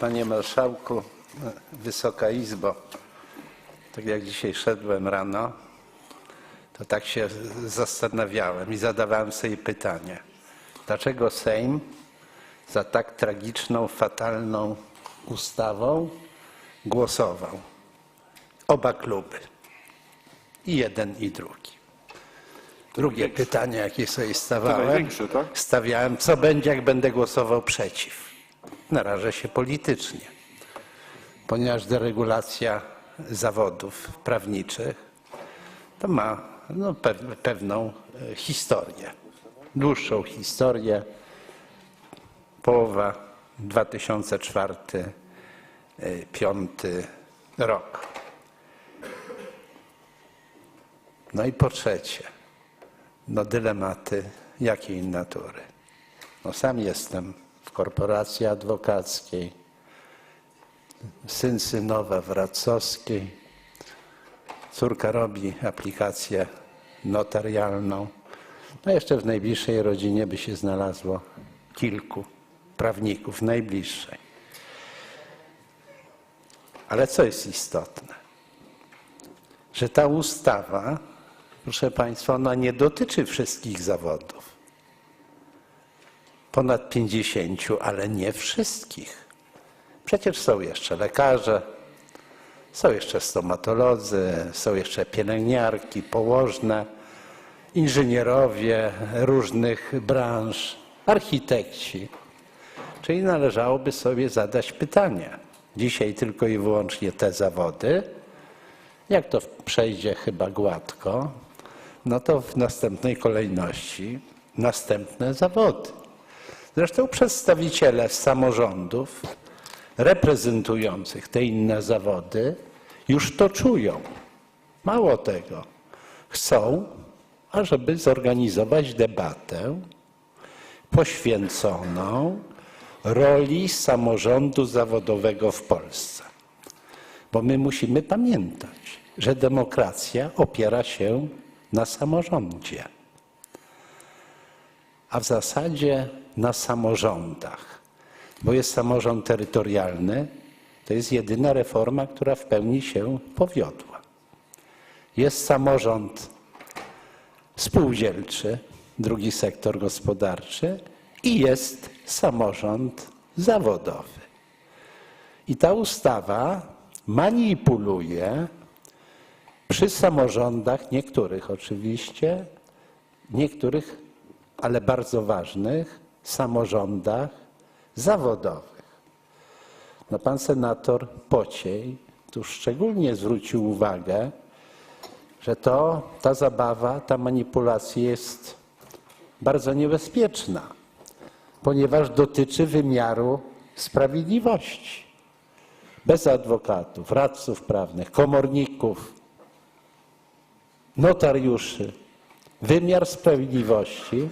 Panie Marszałku, Wysoka Izbo, tak jak dzisiaj szedłem rano, to tak się zastanawiałem i zadawałem sobie pytanie, dlaczego Sejm za tak tragiczną, fatalną ustawą głosował? Oba kluby. I jeden, i drugi. Drugie pytanie, jakie sobie stawałem, największe, tak? stawiałem, co będzie, jak będę głosował przeciw. Narażę się politycznie, ponieważ deregulacja zawodów prawniczych to ma no, pe- pewną e, historię, dłuższą historię. Połowa 2004-2005 rok. No i po trzecie, no dylematy jakiej natury? No sam jestem w korporacji adwokackiej, syn synowa w Racowskiej, córka robi aplikację notarialną. No jeszcze w najbliższej rodzinie by się znalazło kilku prawników, najbliższej. Ale co jest istotne? Że ta ustawa, proszę Państwa, ona nie dotyczy wszystkich zawodów ponad 50, ale nie wszystkich. Przecież są jeszcze lekarze, są jeszcze stomatolodzy, są jeszcze pielęgniarki, położne, inżynierowie różnych branż, architekci. Czyli należałoby sobie zadać pytanie. Dzisiaj tylko i wyłącznie te zawody. Jak to przejdzie chyba gładko, no to w następnej kolejności następne zawody. Zresztą przedstawiciele samorządów reprezentujących te inne zawody już to czują. Mało tego, chcą, ażeby zorganizować debatę poświęconą roli samorządu zawodowego w Polsce. Bo my musimy pamiętać, że demokracja opiera się na samorządzie a w zasadzie na samorządach, bo jest samorząd terytorialny, to jest jedyna reforma, która w pełni się powiodła. Jest samorząd spółdzielczy, drugi sektor gospodarczy i jest samorząd zawodowy. I ta ustawa manipuluje przy samorządach, niektórych oczywiście, niektórych, ale bardzo ważnych, samorządach zawodowych. No pan senator Pociej tu szczególnie zwrócił uwagę, że to, ta zabawa, ta manipulacja jest bardzo niebezpieczna, ponieważ dotyczy wymiaru sprawiedliwości. Bez adwokatów, radców prawnych, komorników, notariuszy, wymiar sprawiedliwości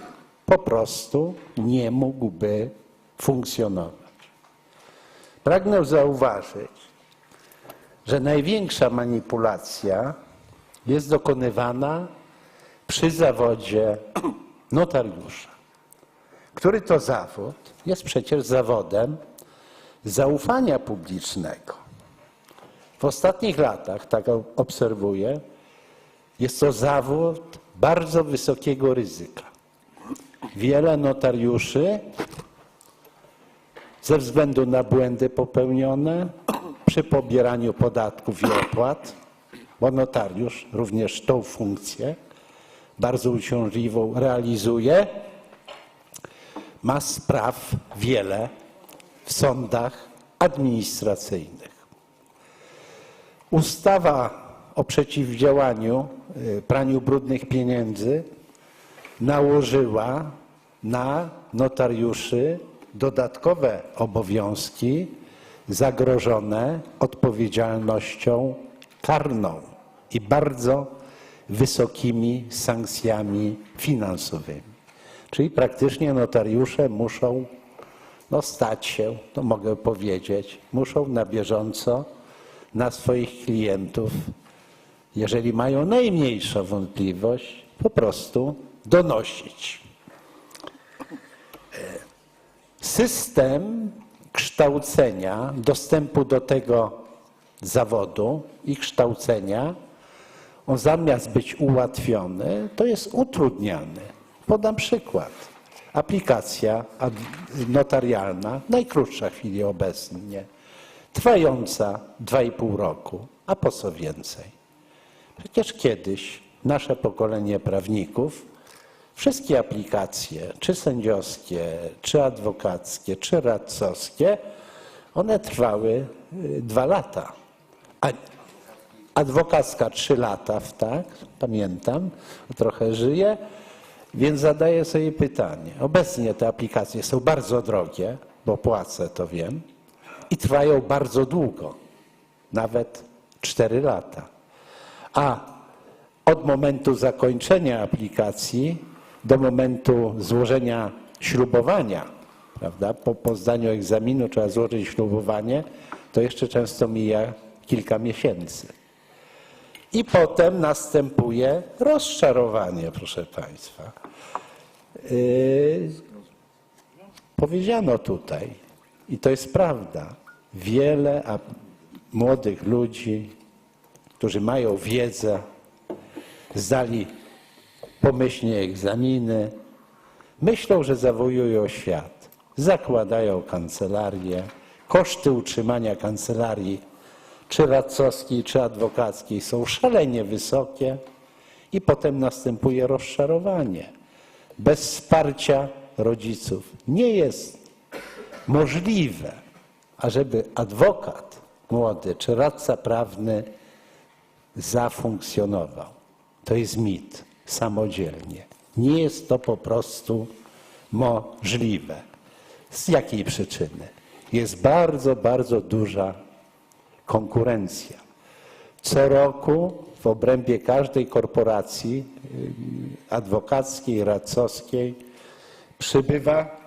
po prostu nie mógłby funkcjonować. Pragnę zauważyć, że największa manipulacja jest dokonywana przy zawodzie notariusza, który to zawód jest przecież zawodem zaufania publicznego. W ostatnich latach, tak obserwuję, jest to zawód bardzo wysokiego ryzyka. Wiele notariuszy ze względu na błędy popełnione przy pobieraniu podatków i opłat, bo notariusz również tą funkcję bardzo uciążliwą realizuje, ma spraw wiele w sądach administracyjnych. Ustawa o przeciwdziałaniu y, praniu brudnych pieniędzy nałożyła na notariuszy dodatkowe obowiązki zagrożone odpowiedzialnością karną i bardzo wysokimi sankcjami finansowymi. Czyli praktycznie notariusze muszą no, stać się, to mogę powiedzieć, muszą na bieżąco na swoich klientów, jeżeli mają najmniejszą wątpliwość, po prostu donosić. System kształcenia, dostępu do tego zawodu i kształcenia, on zamiast być ułatwiony, to jest utrudniany. Podam przykład. Aplikacja notarialna, najkrótsza w chwili obecnie, trwająca 2,5 roku, a po co więcej? Przecież kiedyś nasze pokolenie prawników wszystkie aplikacje, czy sędziowskie, czy adwokackie, czy radcowskie, one trwały y, dwa lata. Adwokacka trzy lata, tak? Pamiętam, trochę żyję, więc zadaję sobie pytanie. Obecnie te aplikacje są bardzo drogie, bo płacę, to wiem, i trwają bardzo długo, nawet cztery lata. A od momentu zakończenia aplikacji do momentu złożenia ślubowania, prawda? Po, po zdaniu egzaminu trzeba złożyć ślubowanie, to jeszcze często mija kilka miesięcy. I potem następuje rozczarowanie, proszę Państwa. Yy, powiedziano tutaj, i to jest prawda, wiele młodych ludzi, którzy mają wiedzę, zdali pomyślnie egzaminy, myślą, że zawojują świat. Zakładają kancelarię, koszty utrzymania kancelarii, czy radcowskiej, czy adwokackiej, są szalenie wysokie i potem następuje rozczarowanie. Bez wsparcia rodziców nie jest możliwe, ażeby adwokat młody czy radca prawny zafunkcjonował. To jest mit samodzielnie. Nie jest to po prostu możliwe. Z jakiej przyczyny? Jest bardzo, bardzo duża konkurencja. Co roku w obrębie każdej korporacji y, adwokackiej, radcowskiej przybywa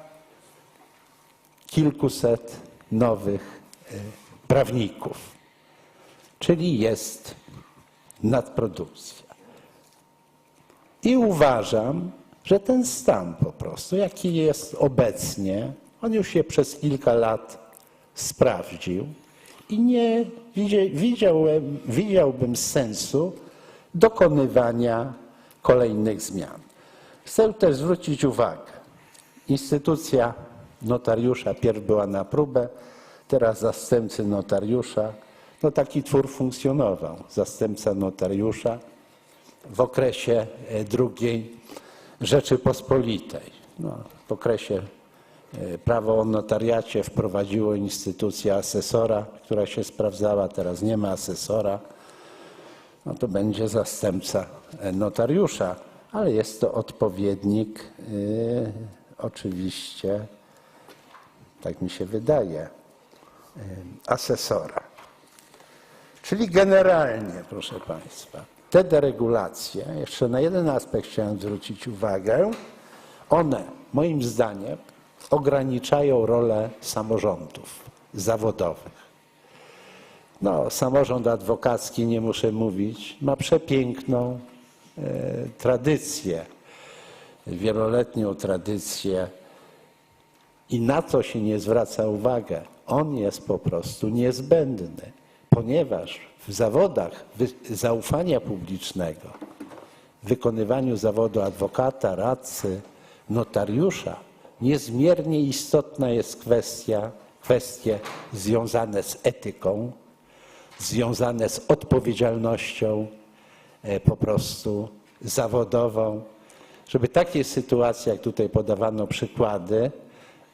kilkuset nowych y, prawników. Czyli jest nadprodukcja. I uważam, że ten stan po prostu, jaki jest obecnie, on już się przez kilka lat sprawdził i nie widzia- widziałem, widziałbym sensu dokonywania kolejnych zmian. Chcę też zwrócić uwagę, instytucja notariusza pierw była na próbę, teraz zastępcy notariusza. No taki twór funkcjonował, zastępca notariusza w okresie e, II Rzeczypospolitej. No, w okresie e, prawo o notariacie wprowadziło instytucję asesora, która się sprawdzała, teraz nie ma asesora. No to będzie zastępca e, notariusza, ale jest to odpowiednik oczywiście, tak mi się wydaje, asesora. Czyli generalnie, proszę Państwa, te deregulacje, jeszcze na jeden aspekt chciałem zwrócić uwagę, one moim zdaniem ograniczają rolę samorządów zawodowych. No, samorząd adwokacki, nie muszę mówić, ma przepiękną e, tradycję, wieloletnią tradycję i na to się nie zwraca uwagę. On jest po prostu niezbędny, ponieważ w zawodach zaufania publicznego, w wykonywaniu zawodu adwokata, radcy, notariusza, niezmiernie istotna jest kwestia, kwestie związane z etyką, związane z odpowiedzialnością e, po prostu zawodową, żeby takie sytuacje, jak tutaj podawano przykłady,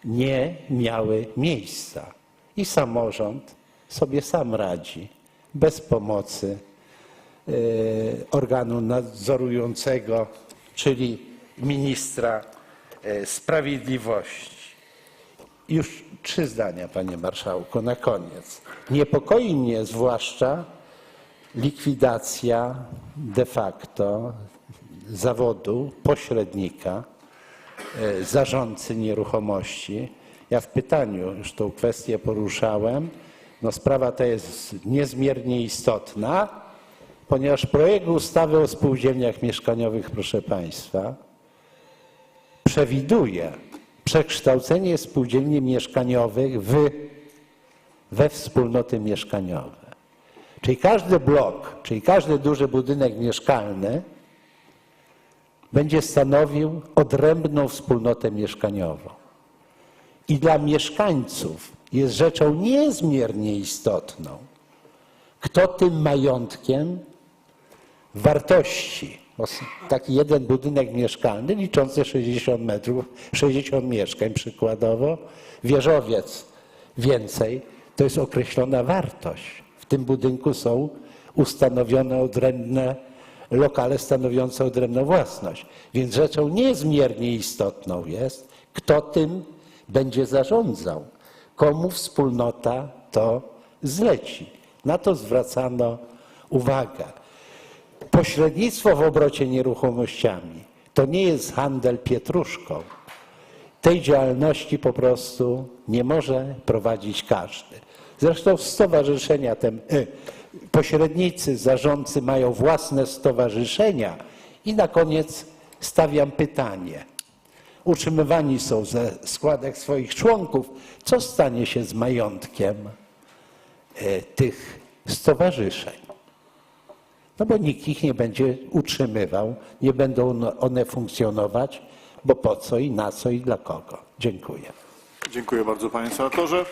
nie miały miejsca. I samorząd sobie sam radzi, bez pomocy e, organu nadzorującego, czyli ministra e, sprawiedliwości. Już trzy zdania, panie marszałku, na koniec. Niepokoi mnie zwłaszcza likwidacja de facto zawodu pośrednika, e, zarządcy nieruchomości. Ja w pytaniu już tą kwestię poruszałem. No sprawa ta jest niezmiernie istotna, ponieważ projekt ustawy o spółdzielniach mieszkaniowych, proszę Państwa, przewiduje przekształcenie spółdzielni mieszkaniowych w, we wspólnoty mieszkaniowe. Czyli każdy blok, czyli każdy duży budynek mieszkalny będzie stanowił odrębną wspólnotę mieszkaniową. I dla mieszkańców jest rzeczą niezmiernie istotną, kto tym majątkiem wartości, taki jeden budynek mieszkalny liczący 60 metrów, 60 mieszkań przykładowo, wieżowiec więcej, to jest określona wartość. W tym budynku są ustanowione odrębne lokale stanowiące odrębną własność. Więc rzeczą niezmiernie istotną jest, kto tym będzie zarządzał, komu wspólnota to zleci. Na to zwracano uwagę. Pośrednictwo w obrocie nieruchomościami to nie jest handel pietruszką. Tej działalności po prostu nie może prowadzić każdy. Zresztą stowarzyszenia, te, y, pośrednicy, zarządcy mają własne stowarzyszenia. I na koniec stawiam pytanie. Utrzymywani są ze składek swoich członków. Co stanie się z majątkiem y, tych stowarzyszeń? No bo nikt ich nie będzie utrzymywał, nie będą one- one funkcjonować, bo po co i na co i dla kogo. Dziękuję. Dziękuję bardzo panie senatorze.